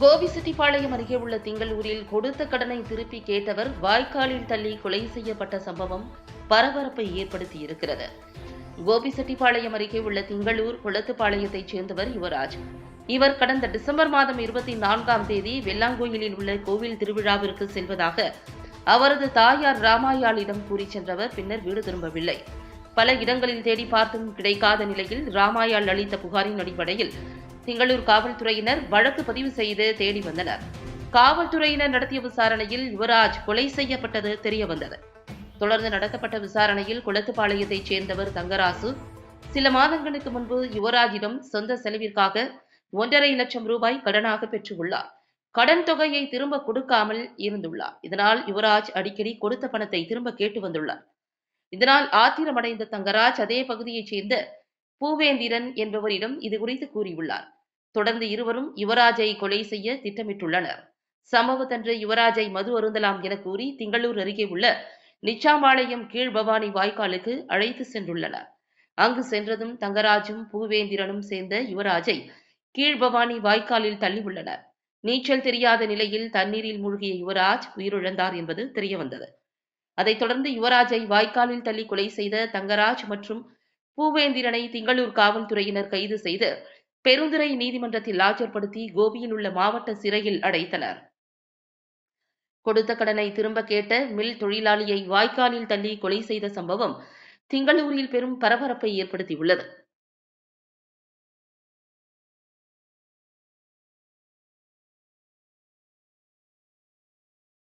கோபிசெட்டிப்பாளையம் அருகே உள்ள திங்களூரில் கொடுத்த கடனை திருப்பி கேட்டவர் வாய்க்காலில் தள்ளி கொலை செய்யப்பட்ட சம்பவம் பரபரப்பை ஏற்படுத்தியிருக்கிறது. கோபிசெட்டிப்பாளையம் அருகே உள்ள திங்களூர் குளத்துப்பாளையத்தைச் சேர்ந்தவர் யுவராஜ். இவர் கடந்த டிசம்பர் மாதம் இருபத்தி நான்காம் தேதி வெள்ளாங்கோயிலில் உள்ள கோவில் திருவிழாவிற்கு செல்வதாக அவரது தாயார் ராமாயாளிடம் கூறி சென்றவர் பின்னர் வீடு திரும்பவில்லை. பல இடங்களில் தேடி பார்த்தும் கிடைக்காத நிலையில் ராமாயாள் அளித்த புகாரின் அடிப்படையில் திங்களூர் காவல்துறையினர் வழக்கு பதிவு செய்து தேடி வந்தனர். காவல்துறையினர் நடத்திய விசாரணையில் யுவராஜ் கொலை செய்யப்பட்டது தெரிய வந்தது தொடர்ந்து நடத்தப்பட்ட விசாரணையில் குளத்துப்பாளையத்தைச் சேர்ந்தவர் தங்கராசு சில மாதங்களுக்கு முன்பு யுவராஜிடம் சொந்த செலவிற்காக ஒன்றரை லட்சம் ரூபாய் கடனாக பெற்றுள்ளார். கடன் தொகையை திரும்ப கொடுக்காமல் இருந்துள்ளார். இதனால் யுவராஜ் அடிக்கடி கொடுத்த பணத்தை திரும்ப கேட்டு வந்துள்ளார். இதனால் ஆத்திரமடைந்த தங்கராஜ் அதே பகுதியைச் சேர்ந்த பூவேந்திரன் என்பவரிடம் இது குறித்து கூறியுள்ளார். தொடர்ந்து இருவரும் யுவராஜை கொலை செய்ய திட்டமிட்டுள்ளனர். சம்பவத்தன்று யுவராஜை மது அருந்தலாம் என கூறி திங்களூர் அருகே உள்ள நிச்சாம்பாளையம் கீழ்பவானி வாய்க்காலுக்கு அழைத்து சென்றுள்ளனர். அங்கு சென்றதும் தங்கராஜும் பூவேந்திரனும் சேர்ந்த யுவராஜை கீழ்பவானி வாய்க்காலில் தள்ளியுள்ளனர். நீச்சல் தெரியாத நிலையில் தண்ணீரில் மூழ்கிய யுவராஜ் உயிரிழந்தார் என்பது தெரியவந்தது. அதைத் தொடர்ந்து யுவராஜை வாய்க்காலில் தள்ளி கொலை செய்த தங்கராஜ் மற்றும் பூவேந்திரனை திங்களூர் காவல்துறையினர் கைது செய்து பெருந்துறை நீதிமன்றத்தில் ஆஜர்படுத்தி கோபியில் உள்ள மாவட்ட சிறையில் அடைத்தனர். கொடுத்த கடனை திரும்ப கேட்ட மில் தொழிலாளியை வாய்க்காலில் தள்ளி கொலை செய்த சம்பவம் திங்களூரில் பெரும் பரபரப்பை ஏற்படுத்தியுள்ளது.